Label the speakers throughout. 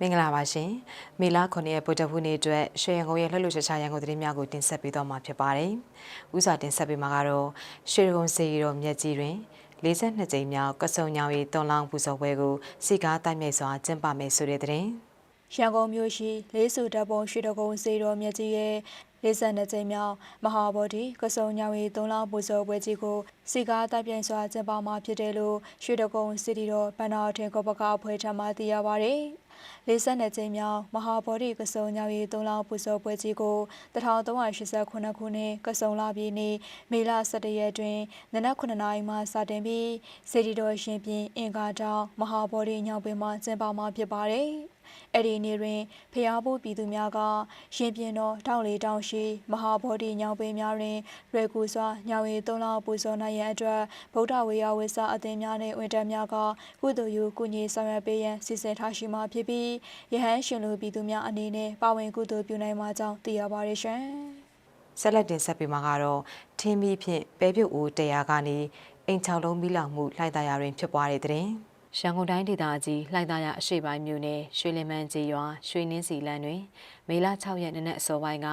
Speaker 1: မင်္ဂလာပါရှင်။မေလ9ရက်ဗုဒ္ဓဟူးနေ့အတွက်ရွှေရန်ကုန်ရဲ့လှုပ်လှုပ်ရှားရှားရန်ကုန်သတင်းများကိုတင်ဆက်ပေးတော့မှာဖြစ်ပါတယ်။ဥစွာတင်ဆက်ပေးမှာကတော့ရွှေရကုန်စေရီတော်မြက်ကြီးတွင်42ကြိမ်မြောက်ကစုံညောင်ရီတွန်လောင်းပူဇော်ပွဲကိုစီကားတိုက်မြိုက်စွာကျင်းပမယ်ဆိုတဲ့သတင်း။
Speaker 2: ရန်ကုန်မြို့ရှိလေးစုတပ်ပုံရွှေတကုံစေတော်မြတ်ကြီးရဲ့ 52ကြိမ်မြောက်မဟာဗောဓိကစုံညောင်ရီသုံးလောင်းပူဇော်ပွဲကြီးကိုစီကားတိုက်ပြိုင်စွာကျင်းပမှာဖြစ်တယ်လို့ရွှေတကုံစီတီတော်ဗန္နာထင်ကောပကအဖွဲ့ထံမှသိရပါဗျ။52ကြိမ်မြောက်မဟာဗောဓိကစုံညောင်ရီသုံးလောင်းပူဇော်ပွဲကြီးကို1389ခုနှစ်ကစုံလပြည်နေ့မေလ17ရက်တွင်နနက်9နာရီမှစတင်ပြီးစေတီတော်ရှင်ပြင်အင်္ဂါတောင်မဟာဗောဓိညောင်ပင်မှာကျင်းပမှာဖြစ်ပါတယ်။ အဲ့ဒီနေ့တွင်ဖျားဖို့ပြည်သူများကရှင်ပြင်းတော်တောင်လေတောင်ရှိမဟာဗောဓိညောင်ပင်များတွင်ရွယ်ကူစွာညောင်ရီသုံးလောက်ပူဇော်နိုင်ရန်အတွက်ဗုဒ္ဓဝေယဝိစာအသင်းများနှင့်ဝန်ထမ်းများကကုသိုလ်ယူကုညီဆောင်ရွက်ပေးရန်စီစဉ်ထားရှိမှဖြစ်ပြီးယဟန်ရှင်လူပြည်သူများအနေနဲ့ပါဝင်ကုသိုလ်ပြုနိုင်မှာကြောင်းသိရပါတယ်ရှင်။
Speaker 1: ဆက်လက်တင်ဆက်ပေးမှာကတော့ထင်းမီဖြင့်ပဲပြုတ်ဦးတရားကနေအိမ်ချောင်းလုံးမိလောင်မှုလှိုက်သားရတွင်ဖြစ်ပွားတဲ့တဲ့ ရင်ရန်ကုန်တိုင်းဒေသကြီးလှိုက်သားရအရှိပိုင်းမြို့နယ်ရွှေလင်မန်းကြီးရွာရွှေနှင်းစီလန်းတွင် မေလ6ရက်နေ့နက်အစောပိုင်းက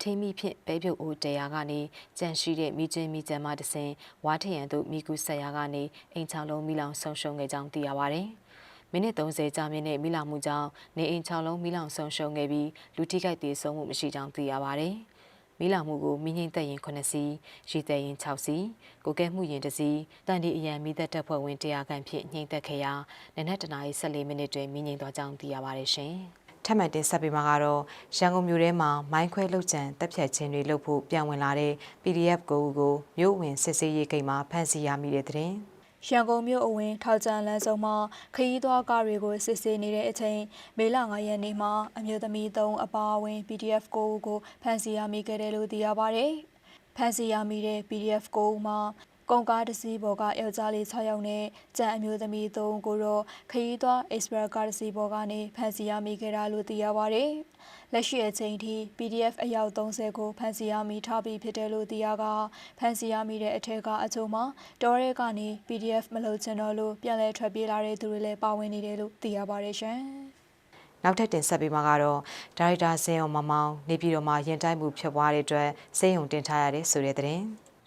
Speaker 1: ထင်းမီဖြင့်ပဲပြုတ်ဦးတရားကနေကြန့်ရှိတဲ့မိချင်းမိကျန်မှတစဉ်ဝါထရန်သို့မိကူဆက်ရာကနေအိမ်ချောင်းလုံးမိလောင်ဆုံးရှုံးခဲ့ကြောင်းသိရပါဗျ။မိနစ်30ကြာမြင့်တဲ့မိလောင်မှုကြောင့်နေအိမ်6လုံးမိလောင်ဆုံးရှုံးခဲ့ပြီးလူထိခိုက်သေးဆုံးမှုမရှိကြောင်းသိရပါတယ်။ မိလောင်မှုကိုမိငိမ့်သက်ရင်9စီးရီသက်ရင်6စီးကိုကဲမှုရင်1စီးတန်ဒီအရန်မိသက်တပ်ဖွဲ့ဝင်100ခန့်ဖြင့်ညှိမ့်သက်ခဲ့ရာနနက်တနာရီ14မိနစ်တွင်မိငိမ့်သွားကြောင်းသိရပါတယ်ရှင်။ထပ်မံတင်ဆက်ပေးမှာကတော့ရန်ကုန်မြို့ထဲမှာမိုင်းခွဲလုတ်ကြံတပ်ဖြတ်ခြင်းတွေလုပ်ဖို့ပြန်ဝင်လာတဲ့ PDF ကိုကိုမြို့ဝင်စစ်စေးရေးကိန်းမှာဖမ်းဆီးရမိတဲ့တဲ့င်း
Speaker 2: ရန်ကုန်မြို့အဝင်ထောက်ကျန်လမ်းဆုံးမှာခရီးသွားကားတွေကိုစစ်ဆေးနေတဲ့အချိန်မေလ9ရက်နေ့မှာအမျိုးသမီး3အပါအဝင် PDF ကိုဦးကိုဖမ်းဆီးရမိခဲ့တယ်လို့သိရပါဗျ။ဖမ်းဆီးရမိတဲ့ PDF ကိုဦးမှာ ကုန်ကားတစ်စီးပေါ်ကယောက်ျားလေး6ယောက်နဲ့ကြံအမျိုးသမီး3ဦးကိုတော့ခရီးသွား Express ကားတစ်စီးပေါ်ကနေဖမ်းဆီးရမိခဲ့တာလို့သိရပါဗျ။လက်ရှိအချိန်ထိ PDF အယောက်30ကိုဖမ်းဆီးရမိထားပြီးဖြစ်တယ်လို့သိရကဖမ်းဆီးရမိတဲ့အထက်ကအချို့မှာတောရဲကနေ PDF မလုပ်ချင်တော့လို့ပြန်လည်ထွက်ပြေးလာတဲ့သူတွေလည်းပါဝင်နေတယ်လို့သိရပါတယ်ရှင်။
Speaker 1: နောက်ထပ်တင်ဆက်ပေးမှာကတော့ဒါရိုက်တာစင်အောင်မမောင်နေပြည်တော်မှာရင်တိုက်မှုဖြစ်ပွားတဲ့အတွက်စိတ်ယုံတင်ထားရတဲ့ဆိုတဲ့တဲ့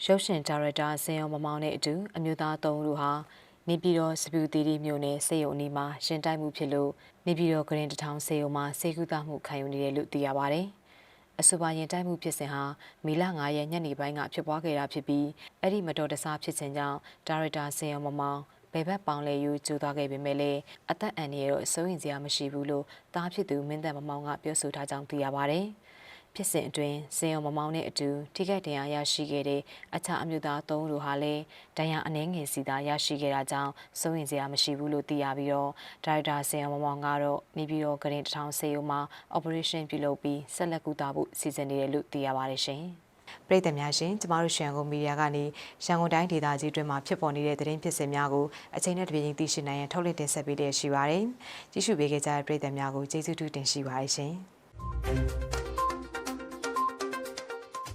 Speaker 1: ရုပ်ရှင်ဒါရိုက်တာစင်အောင်မမောင်နဲ့အတူအမျိုးသား၃ဦးတို့ဟာနေပြည်တော်စပူတီတီမြို့နယ်စေယုံအနီးမှာရင်တိုက်မှုဖြစ်လို့နေပြည်တော်ဂရင်တထောင်စေယုံမှာစေကူတာမှုခံယူနေတယ်လို့သိရပါဗျ။အဆိုပါရင်တိုက်မှုဖြစ်စဉ်ဟာမေလ9ရက်ညနေပိုင်းကဖြစ်ပွားခဲ့တာဖြစ်ပြီးအဲ့ဒီမတော်တဆဖြစ်စဉ်ကြောင့်ဒါရိုက်တာစင်အောင်မမောင်ဘယ်ဘက်ပေါင်လဲယူကျိုးသွားခဲ့ပေမဲ့လည်းအသက်အန္တရာယ်တော့စိုးရင်စရာမရှိဘူးလို့တားဖြစ်သူမင်းသက်မမောင်ကပြောဆိုထားကြောင်းသိရပါဗျ။ ဖြစ်စဉ်အတွင်းစင်အောင်မမောင်နဲ့အတူထိခိုက်ဒဏ်ရာရရှိခဲ့တဲ့အခြားအမျိုးသား၃ဦးတို့ဟာလည်းဒဏ်ရာအနှဲငယ်စီသာရရှိခဲ့တာကြောင့်စိုးရင်စရာမရှိဘူးလို့သိရပြီးတော့ဒါရိုက်တာစင်အောင်မမောင်ကတော့နေပြည်တော်ဂရင်တထောင်ဆေးရုံမှာ operation ပြုလုပ်ပြီးဆက်လက်ကူတာဖို့စီစဉ်နေတယ်လို့သိရပါတယ်ရှင်။ပရိသတ်များရှင်ကျမတို့ရှန်ကုန်မီဒီယာကနေရန်ကုန်တိုင်းဒေသကြီးတွင်မှာဖြစ်ပေါ်နေတဲ့သတင်းဖြစ်စဉ်များကိုအချိန်နဲ့တပြေးညီသိရှိနိုင်ရန်ထုတ်လွှင့်တင်ဆက်ပေးလျက်ရှိပါတယ်။ကြည့်ရှုပေးကြတဲ့ပရိသတ်များကိုကျေးဇူးတူတင်ရှိပါတယ်ရှင်။